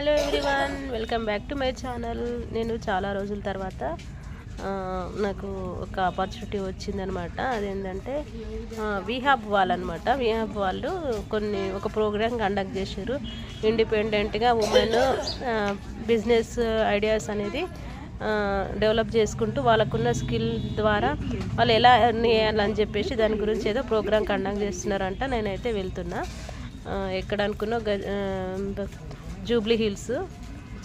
Hello everyone welcome back to my channel. నేను చాలా రోజుల తర్వాత నాకు ఒక ఆపర్చునిటీ వచ్చిందనమాట అదేంటంటే విహాబ్ వాళ్ళు అనమాట విహాబ్ వాళ్ళు కొన్ని ఒక ప్రోగ్రామ్ కండక్ట్ చేశారు. ఇండిపెండెంట్గా ఉమెన్ బిజినెస్ ఐడియాస్ అనేది డెవలప్ చేసుకుంటూ వాళ్ళకున్న స్కిల్ ద్వారా వాళ్ళు ఎలా ఎర్న్ చేయాలని చెప్పేసి దాని గురించి ఏదో ప్రోగ్రామ్ కండక్ట్ చేస్తున్నారంట. నేనైతే వెళ్తున్నా. ఎక్కడ అనుకున్నా గ- జూబ్లీ హిల్స్.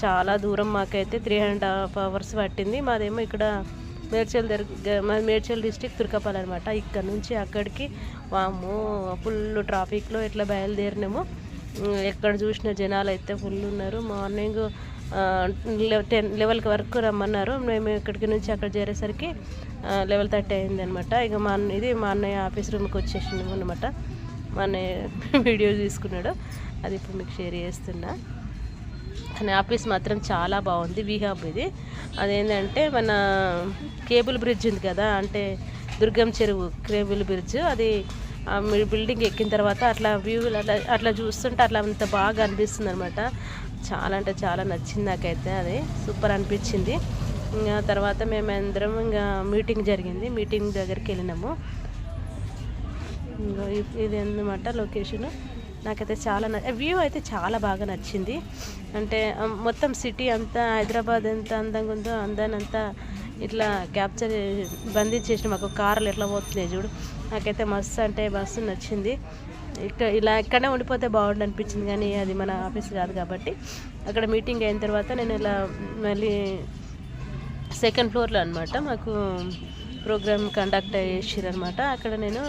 చాలా దూరం మాకైతే త్రీ అండ్ హాఫ్ అవర్స్ పట్టింది. మాదేమో ఇక్కడ మేడ్చల్ దగ్గర మా మేడ్చల్ డిస్టిక్ తుర్కపల్లి అనమాట ఇక్కడ నుంచి అక్కడికి వాము ఫుల్ ట్రాఫిక్లో ఎట్లా బయలుదేరినాము. ఎక్కడ చూసిన జనాలు అయితే ఫుల్ ఉన్నారు. మార్నింగ్ టెన్ లెవెల్కి వరకు రమ్మన్నారు. మేము ఇక్కడికి నుంచి అక్కడ చేరేసరికి లెవెల్ థర్టీ అయింది అనమాట ఇక మా ఇది మా అన్నయ్య ఆఫీస్ రూమ్కి వచ్చేసినాము అనమాట మా అన్నయ్య వీడియో తీసుకున్నాడు. అది ఇప్పుడు మీకు షేర్ చేస్తున్నా. కానీ ఆఫీస్ మాత్రం చాలా బాగుంది. వీహాబ్ ఇది. అదేంటంటే మన కేబుల్ బ్రిడ్జ్ ఉంది కదా అంటే దుర్గం చెరువు కేబుల్ బ్రిడ్జ్. అది మీ- బిల్డింగ్ ఎక్కిన తర్వాత అట్లా వ్యూ అట్లా అట్లా చూస్తుంటే అట్లా అంత బాగా అనిపిస్తుంది అనమాట చాలా అంటే చాలా నచ్చింది నాకైతే అది. సూపర్ అనిపించింది. ఇంకా తర్వాత మేమందరం ఇంకా మీటింగ్ జరిగింది. మీటింగ్ దగ్గరికి వెళ్ళినాము. ఇ- ఇది అన్నమాట లొకేషన్ నాకైతే చాలా వ్యూ అయితే చాలా బాగా నచ్చింది. అంటే మొత్తం సిటీ అంతా హైదరాబాద్ ఎంత అందంగా ఉందో అందాన్ని అంతా ఇట్లా క్యాప్చర్ బంధించేసిన మాకు కార్లు ఎట్లా పోతున్నాయి చూడు. నాకైతే మస్తు అంటే మస్తు నచ్చింది. ఇక్కడ ఇలా ఇక్కడనే ఉండిపోతే బాగుండు అనిపించింది కానీ అది మన ఆఫీస్ కాదు కాబట్టి. అక్కడ మీటింగ్ అయిన తర్వాత నేను ఇలా మళ్ళీ సెకండ్ ఫ్లోర్లో అనమాట మాకు ప్రోగ్రామ్ కండక్ట్ చేసిరనమాట అక్కడ నేను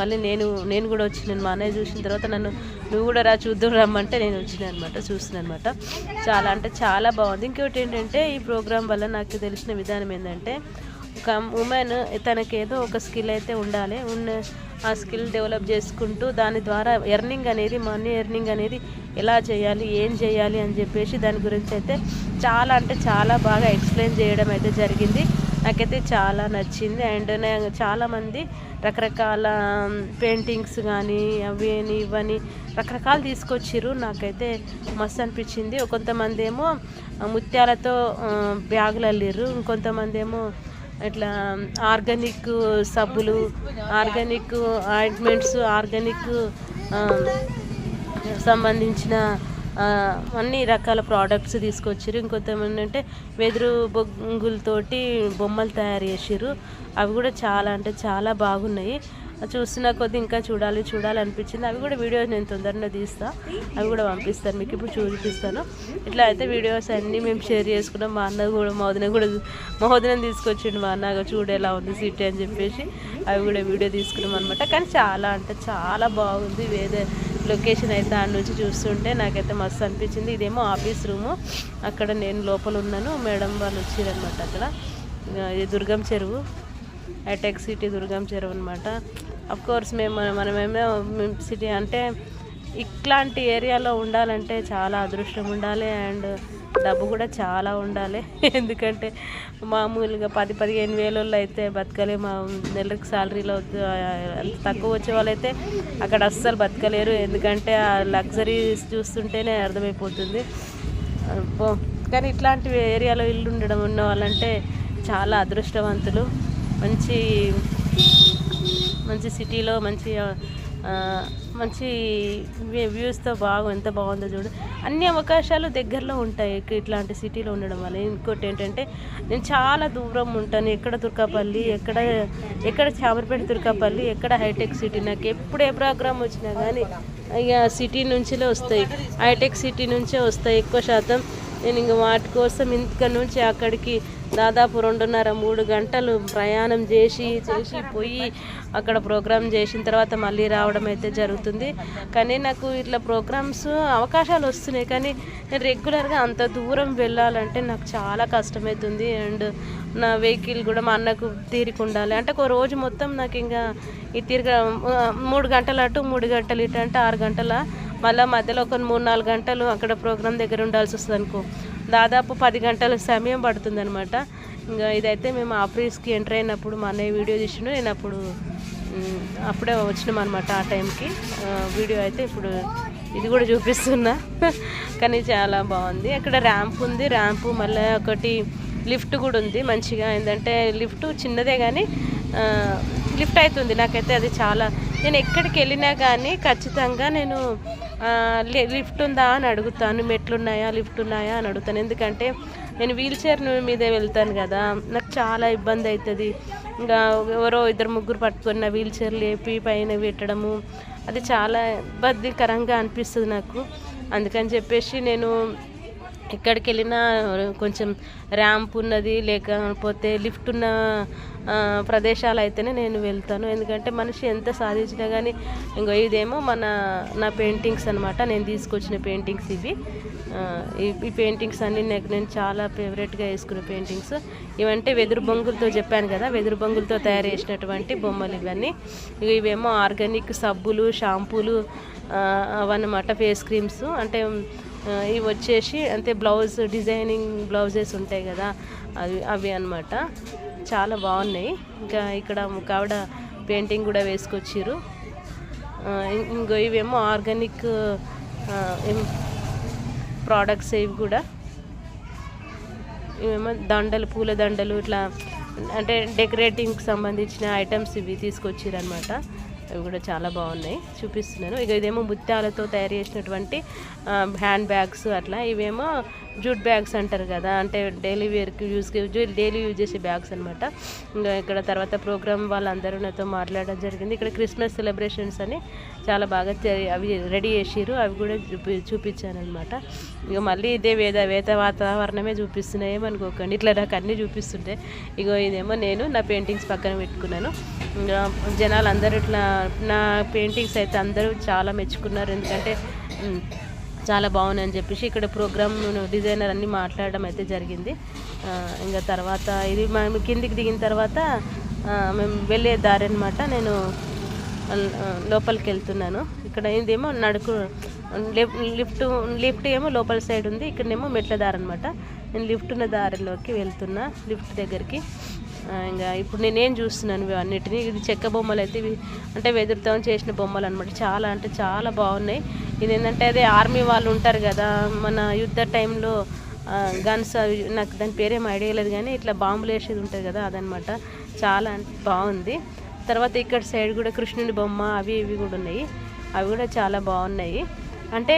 మళ్ళీ నేను నేను కూడా వచ్చినాను మా అన్నయ్య చూసిన తర్వాత నన్ను నువ్వు కూడా రా చూద్దాం రమ్మంటే నేను వచ్చినా అనమాట చూసిన అనమాట చాలా అంటే చాలా బాగుంది. ఇంకోటి ఏంటంటే ఈ ప్రోగ్రాం వల్ల నాకు తెలిసిన విధానం ఏంటంటే ఒక ఉమెన్ తనకి ఏదో ఒక స్కిల్ అయితే ఉండాలి ఉన్న ఆ స్కిల్ డెవలప్ చేసుకుంటూ దాని ద్వారా ఎర్నింగ్ అనేది మనీ ఎర్నింగ్ అనేది ఎలా చేయాలి ఏం చేయాలి అని చెప్పేసి దాని గురించి అయితే చాలా అంటే చాలా బాగా ఎక్స్ప్లెయిన్ చేయడం అయితే జరిగింది. నాకైతే చాలా నచ్చింది. అండ్ చాలామంది రకరకాల పెయింటింగ్స్ కానీ అవి అని ఇవని రకరకాలు తీసుకొచ్చిర్రు. నాకైతే మస్తు అనిపించింది. కొంతమంది ఏమో ముత్యాలతో బ్యాగులు అల్లిర్రు ఇంకొంతమంది ఏమో ఇట్లా ఆర్గానిక్ సబ్బులు ఆర్గానిక్ ఆయింట్మెంట్స్ ఆర్గానిక్ సంబంధించిన అన్ని రకాల ప్రోడక్ట్స్ తీసుకొచ్చారు ఇంకొంతమంది అంటే వెదురు బొంగులతోటి బొమ్మలు తయారు చేసిర్రు. అవి కూడా చాలా అంటే చాలా బాగున్నాయి. చూస్తున్న కొద్ది ఇంకా చూడాలి చూడాలి అనిపించింది. అవి కూడా వీడియోస్ నేను తొందరగా తీస్తా. అవి కూడా పంపిస్తాను మీకు. ఇప్పుడు చూపిస్తాను. ఇట్లా అయితే వీడియోస్ అన్నీ మేము షేర్ చేసుకున్నాం. మా అన్న కూడా మా కూడా మా తీసుకొచ్చిండు. మా అన్న చూడు ఎలా ఉంది సిటీ అని చెప్పేసి అవి కూడా వీడియో తీసుకున్నాం అనమాట కానీ చాలా అంటే చాలా బాగుంది. వేరే లొకేషన్ అయితే దాని నుంచి చూస్తుంటే నాకైతే మస్తు అనిపించింది. ఇదేమో ఆఫీస్ రూము. అక్కడ నేను లోపల ఉన్నాను. మేడం వాళ్ళు వచ్చిరనమాట అక్కడ. ఇది దుర్గం చెరువు. హైటెక్ సిటీ దుర్గం చెరువు అనమాట కోర్స్ మేము మనమేమో సిటీ అంటే ఇట్లాంటి ఏరియాలో ఉండాలంటే చాలా అదృష్టం ఉండాలి అండ్ డబ్బు కూడా చాలా ఉండాలి. ఎందుకంటే మామూలుగా పది పదిహేను వేలలో అయితే బతకలే మా నెలకు శాలరీలో తక్కువ వచ్చే వాళ్ళైతే అక్కడ అస్సలు బతకలేరు. ఎందుకంటే ఆ లగ్జరీస్ చూస్తుంటేనే అర్థమైపోతుంది. కానీ ఇట్లాంటి ఏరియాలో ఇల్లు ఉండడం ఉన్న వాళ్ళంటే చాలా అదృష్టవంతులు. మంచి మంచి సిటీలో మంచి మంచి వ్యూస్తో బాగా ఎంత బాగుందో చూడు. అన్ని అవకాశాలు దగ్గరలో ఉంటాయి ఇట్లాంటి సిటీలో ఉండడం వల్ల. ఇంకోటి ఏంటంటే నేను చాలా దూరం ఉంటాను. ఎక్కడ తుర్కాపల్లి ఎక్కడ ఎక్కడ చామరపేట తుర్కాపల్లి ఎక్కడ హైటెక్ సిటీ నాకు ఎప్పుడు ఏ ప్రోగ్రామ్ వచ్చినా కానీ ఇక సిటీ నుంచిలే వస్తాయి. హైటెక్ సిటీ నుంచే వస్తాయి. ఎక్కువ శాతం నేను ఇంక వాటి కోసం ఇక్కడ నుంచి అక్కడికి దాదాపు రెండున్నర మూడు గంటలు ప్రయాణం చేసి చేసి పోయి అక్కడ ప్రోగ్రామ్ చేసిన తర్వాత మళ్ళీ రావడం అయితే జరుగుతుంది. కానీ నాకు ఇట్లా ప్రోగ్రామ్స్ అవకాశాలు వస్తున్నాయి. కానీ నేను రెగ్యులర్గా అంత దూరం వెళ్ళాలంటే నాకు చాలా కష్టమవుతుంది అండ్ నా వెహికల్ కూడా మా అన్నకు తీరిక ఉండాలి. అంటే ఒక రోజు మొత్తం నాకు ఇంకా ఈ తీరిక మూడు గంటల అటు మూడు గంటలు ఇటు అంటే ఆరు గంటల మళ్ళీ మధ్యలో ఒక మూడు నాలుగు గంటలు అక్కడ ప్రోగ్రామ్ దగ్గర ఉండాల్సి వస్తుంది అనుకో. దాదాపు పది గంటల సమయం పడుతుంది అనమాట ఇంకా ఇదైతే మేము ఆఫీస్కి ఎంటర్ అయినప్పుడు మా అన్నయ్య వీడియో తీసిండు. నేను అప్పుడు అప్పుడే వచ్చినాం అనమాట ఆ టైంకి. వీడియో అయితే ఇప్పుడు ఇది కూడా చూపిస్తున్నా. కానీ చాలా బాగుంది. అక్కడ ర్యాంప్ ఉంది. ర్యాంప్ మళ్ళీ ఒకటి లిఫ్ట్ కూడా ఉంది మంచిగా. ఏంటంటే లిఫ్ట్ చిన్నదే కానీ లిఫ్ట్ అవుతుంది నాకైతే అది చాలా నేను ఎక్కడికి వెళ్ళినా కానీ ఖచ్చితంగా నేను లిఫ్ట్ ఉందా అని అడుగుతాను. మెట్లు ఉన్నాయా లిఫ్ట్ ఉన్నాయా అని అడుగుతాను. ఎందుకంటే నేను వీల్ చైర్ మీదే వెళ్తాను కదా. నాకు చాలా ఇబ్బంది అవుతుంది ఇంకా ఎవరో ఇద్దరు ముగ్గురు పట్టుకున్న వీల్ చైర్ లేపి పైన పెట్టడము అది చాలా ఇబ్బందికరంగా అనిపిస్తుంది నాకు. అందుకని చెప్పేసి నేను ఎక్కడికి వెళ్ళినా కొంచెం ర్యాంప్ ఉన్నది లేకపోతే లిఫ్ట్ ఉన్న ప్రదేశాలు అయితేనే నేను వెళ్తాను. ఎందుకంటే మనిషి ఎంత సాధించినా కానీ ఇంకో ఇదేమో మన నా పెయింటింగ్స్ అనమాట నేను తీసుకొచ్చిన పెయింటింగ్స్ ఇవి. ఈ పెయింటింగ్స్ అన్నీ నాకు నేను చాలా ఫేవరెట్గా వేసుకున్న పెయింటింగ్స్ ఇవంటే వెదురు బొంగులతో చెప్పాను కదా వెదురు బొంగులతో తయారు చేసినటువంటి బొమ్మలు ఇవన్నీ. ఇవేమో ఆర్గానిక్ సబ్బులు షాంపూలు అవన్నమాట ఫేస్ క్రీమ్స్. అంటే ఇవి వచ్చేసి అంటే బ్లౌజ్ డిజైనింగ్ బ్లౌజెస్ ఉంటాయి కదా అవి అవి అన్నమాట. చాలా బాగున్నాయి. ఇంకా ఇక్కడ ఒక ఆవిడ పెయింటింగ్ కూడా వేసుకొచ్చారు ఇంకో ఇవేమో ఆర్గానిక్ ప్రోడక్ట్స్ ఇవి కూడా. ఇవేమో దండలు పూల దండలు ఇట్లా అంటే డెకరేటింగ్కి సంబంధించిన ఐటమ్స్ ఇవి తీసుకొచ్చారు అనమాట అవి కూడా చాలా బాగున్నాయి. చూపిస్తున్నాను. ఇక ఇదేమో ముత్యాలతో తయారు చేసినటువంటి హ్యాండ్ బ్యాగ్స్ అట్లా. ఇవేమో జూట్ బ్యాగ్స్ అంటారు కదా. అంటే డైలీ వేర్కి యూజ్ డైలీ యూజ్ చేసే బ్యాగ్స్ అనమాట ఇంకా ఇక్కడ తర్వాత ప్రోగ్రామ్ వాళ్ళందరూ నాతో మాట్లాడడం జరిగింది. ఇక్కడ క్రిస్మస్ సెలబ్రేషన్స్ అని చాలా బాగా అవి రెడీ చేసిర్రు. అవి కూడా చూపి చూపించాను అనమాట ఇక మళ్ళీ ఇదే వేద వేత వాతావరణమే చూపిస్తున్నాయి అనుకోకండి ఇట్లా నాకు అన్నీ చూపిస్తుంటే ఇగో ఇదేమో నేను నా పెయింటింగ్స్ పక్కన పెట్టుకున్నాను. ఇంకా జనాలు అందరూ ఇట్లా నా పెయింటింగ్స్ అయితే అందరూ చాలా మెచ్చుకున్నారు. ఎందుకంటే చాలా బాగున్నాయి అని చెప్పేసి ఇక్కడ ప్రోగ్రామ్ డిజైనర్ అన్నీ మాట్లాడడం అయితే జరిగింది. ఇంకా తర్వాత ఇది మేము కిందికి దిగిన తర్వాత మేము వెళ్ళే దారి అనమాట నేను లోపలికి వెళ్తున్నాను. ఇక్కడ ఇదేమో నడుకు లిఫ్ట్ లిఫ్ట్ లిఫ్ట్ ఏమో లోపల సైడ్ ఉంది ఇక్కడనేమో మెట్ల దారి అనమాట నేను లిఫ్ట్ ఉన్న దారిలోకి వెళ్తున్నా లిఫ్ట్ దగ్గరికి. ఇంకా ఇప్పుడు నేనేం చూస్తున్నాను ఇవి అన్నిటిని. ఇది చెక్క బొమ్మలు అయితే ఇవి అంటే వెదురుతో చేసిన బొమ్మలు అనమాట చాలా అంటే చాలా బాగున్నాయి. ఇది ఏంటంటే అదే ఆర్మీ వాళ్ళు ఉంటారు కదా మన యుద్ధ టైంలో గన్స్ అవి నాకు దాని పేరేం ఐడియా లేదు కానీ ఇట్లా బాంబులు వేసేది ఉంటుంది కదా అదనమాట చాలా బాగుంది. తర్వాత ఇక్కడ సైడ్ కూడా కృష్ణుని బొమ్మ అవి ఇవి కూడా ఉన్నాయి. అవి కూడా చాలా బాగున్నాయి. అంటే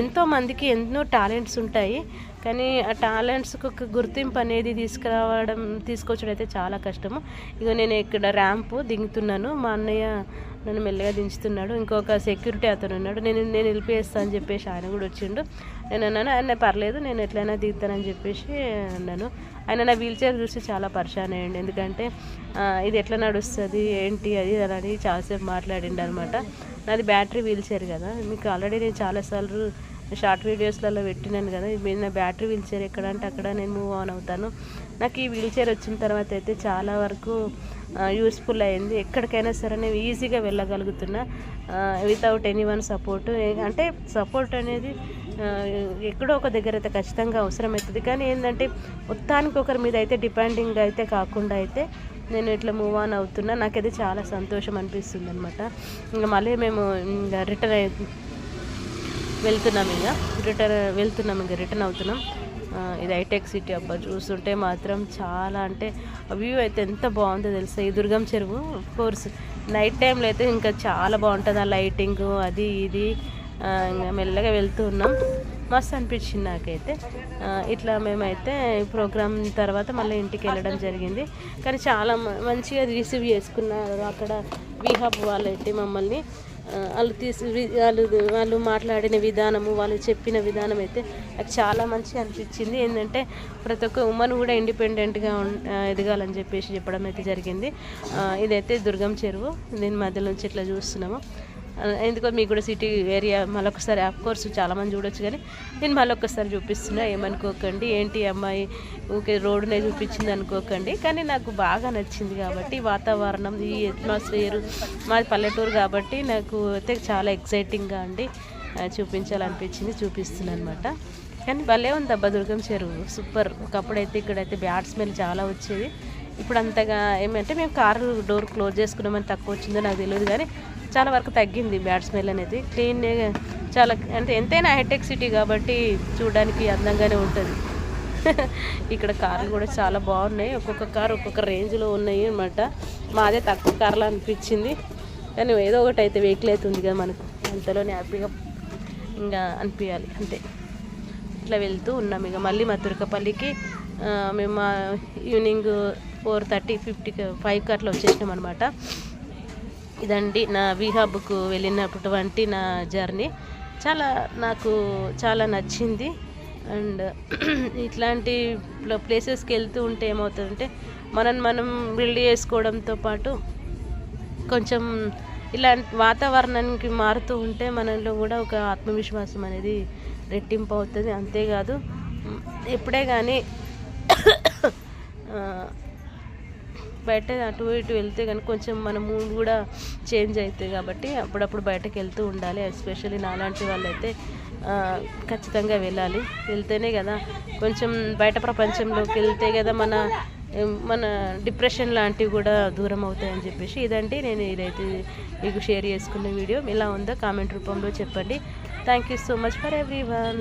ఎంతో మందికి ఎన్నో టాలెంట్స్ ఉంటాయి. కానీ ఆ టాలెంట్స్కి ఒక గుర్తింపు అనేది తీసుకురావడం తీసుకొచ్చడం అయితే చాలా కష్టము. ఇక నేను ఇక్కడ ర్యాంపు దిగుతున్నాను. మా అన్నయ్య నన్ను మెల్లగా దించుతున్నాడు. ఇంకొక సెక్యూరిటీ అతను ఉన్నాడు. నేను నేను వెళ్ళిపోయేస్తా అని చెప్పేసి ఆయన కూడా వచ్చిండు. నేను అన్నాను ఆయన పర్లేదు నేను ఎట్లయినా దిగుతానని చెప్పేసి అన్నాను. ఆయన నా వీల్ చైర్ చూసి చాలా పరిశాన్ అయ్యండి. ఎందుకంటే ఇది ఎట్లా నడుస్తుంది ఏంటి అది అది అని చాలాసేపు మాట్లాడిండు అనమాట నాది బ్యాటరీ వీల్చేర్ కదా. మీకు ఆల్రెడీ నేను చాలాసార్లు షార్ట్ వీడియోస్లలో పెట్టినాను కదా. మీరు నా బ్యాటరీ వీల్చేర్ ఎక్కడ అంటే అక్కడ నేను మూవ్ ఆన్ అవుతాను. నాకు ఈ వీల్చేర్ వచ్చిన తర్వాత అయితే చాలా వరకు యూస్ఫుల్ అయింది. ఎక్కడికైనా సరే నేను ఈజీగా వెళ్ళగలుగుతున్నా. వితౌట్ ఎనీ వన్ సపోర్ట్ అంటే సపోర్ట్ అనేది ఎక్కడో ఒక దగ్గర అయితే ఖచ్చితంగా అవసరం అవుతుంది కానీ ఏంటంటే మొత్తానికి ఒకరి మీద అయితే డిపెండింగ్ అయితే కాకుండా అయితే నేను ఇట్లా మూవ్ ఆన్ అవుతున్నా నాకైతే చాలా సంతోషం అనిపిస్తుంది అనమాట ఇంకా మళ్ళీ మేము ఇంకా రిటర్న్ అయి వెళ్తున్నాం ఇంకా. రిటర్న్ వెళ్తున్నాం ఇంకా రిటర్న్ అవుతున్నాం. ఇది హైటెక్ సిటీ అబ్బా చూస్తుంటే మాత్రం చాలా అంటే వ్యూ అయితే ఎంత బాగుందో తెలుసా? ఈ దుర్గం చెరువు. కోర్స్ నైట్ టైంలో అయితే ఇంకా చాలా బాగుంటుంది ఆ లైటింగ్ అది ఇది. ఇంకా మెల్లగా వెళ్తూ ఉన్నాం. మస్తు అనిపించింది నాకైతే. ఇట్లా మేమైతే ప్రోగ్రామ్ తర్వాత మళ్ళీ ఇంటికి వెళ్ళడం జరిగింది. కానీ చాలా మంచిగా రిసీవ్ చేసుకున్నారు. అక్కడ విహాబ్ వాళ్ళైతే మమ్మల్ని వాళ్ళు తీసి వాళ్ళు వాళ్ళు మాట్లాడిన విధానము వాళ్ళు చెప్పిన విధానం అయితే నాకు చాలా మంచిగా అనిపించింది. ఏంటంటే ప్రతి ఒక్క ఉమెన్ కూడా ఇండిపెండెంట్గా ఎదగాలని చెప్పేసి చెప్పడం అయితే జరిగింది. ఇదైతే దుర్గం చెరువు. దీని మధ్యలో నుంచి ఇట్లా చూస్తున్నాము. ఎందుకో మీకు కూడా సిటీ ఏరియా మళ్ళొకసారి ఆఫ్ కోర్స్ చాలామంది చూడొచ్చు కానీ నేను మళ్ళొకసారి చూపిస్తున్నా ఏమనుకోకండి. ఏంటి అమ్మాయి ఊకే రోడ్డునే చూపించింది అనుకోకండి. కానీ నాకు బాగా నచ్చింది కాబట్టి వాతావరణం ఈ అట్మాస్ఫియర్ మాది పల్లెటూరు కాబట్టి నాకు అయితే చాలా ఎక్సైటింగ్గా అండి. చూపించాలనిపించింది చూపిస్తున్నాను అనమాట కానీ భలే ఉంది అబ్బా దుర్గం చెరువు. సూపర్. ఒకప్పుడైతే ఇక్కడైతే బ్యాడ్ స్మెల్ చాలా వచ్చేది. ఇప్పుడు అంతగా ఏమంటే మేము కారు డోర్ క్లోజ్ చేసుకున్నామని తక్కువ వచ్చిందో నాకు తెలియదు కానీ చాలా వరకు తగ్గింది బ్యాడ్ స్మెల్ అనేది. క్లీన్ చాలా అంటే ఎంతైనా హైటెక్ సిటీ కాబట్టి చూడడానికి అందంగానే ఉంటుంది. ఇక్కడ కార్లు కూడా చాలా బాగున్నాయి. ఒక్కొక్క కార్ ఒక్కొక్క రేంజ్లో ఉన్నాయి అనమాట మాదే తక్కువ కార్లు అనిపించింది. కానీ ఏదో ఒకటి అయితే వెహికల్ అయితే ఉంది కదా మనకు. అంతలోనే హ్యాపీగా ఇంకా అనిపించాలి అంతే. ఇట్లా వెళ్తూ ఉన్నాం ఇక మళ్ళీ మా తురకపల్లికి. మేము ఈవినింగ్ ఫోర్ థర్టీ ఫిఫ్టీకి ఫైవ్కి అట్లా వచ్చేసినాం అనమాట ఇదండి నా విహాబ్కు వెళ్ళినటువంటి నా జర్నీ. చాలా నాకు చాలా నచ్చింది. అండ్ ఇట్లాంటి ప్లేసెస్కి వెళ్తూ ఉంటే ఏమవుతుందంటే మనం మనం బిల్డ్ చేసుకోవడంతో పాటు కొంచెం ఇలాంటి వాతావరణానికి మారుతూ ఉంటే మనలో కూడా ఒక ఆత్మవిశ్వాసం అనేది రెట్టింపు అవుతుంది అంతేకాదు ఎప్పుడే కానీ బయట అటు ఇటు వెళ్తే కనుక కొంచెం మన మూడ్ కూడా చేంజ్ అవుతుంది కాబట్టి అప్పుడప్పుడు బయటకు వెళ్తూ ఉండాలి. ఎస్పెషల్లీ నాలాంటి వాళ్ళైతే ఖచ్చితంగా వెళ్ళాలి. వెళ్తేనే కదా కొంచెం బయట ప్రపంచంలోకి వెళ్తే కదా మన మన డిప్రెషన్ లాంటివి కూడా దూరం అవుతాయని చెప్పేసి ఇదండి. నేను ఇదైతే మీకు షేర్ చేసుకున్న వీడియో ఇలా ఉందో కామెంట్ రూపంలో చెప్పండి. Thank you so much for everyone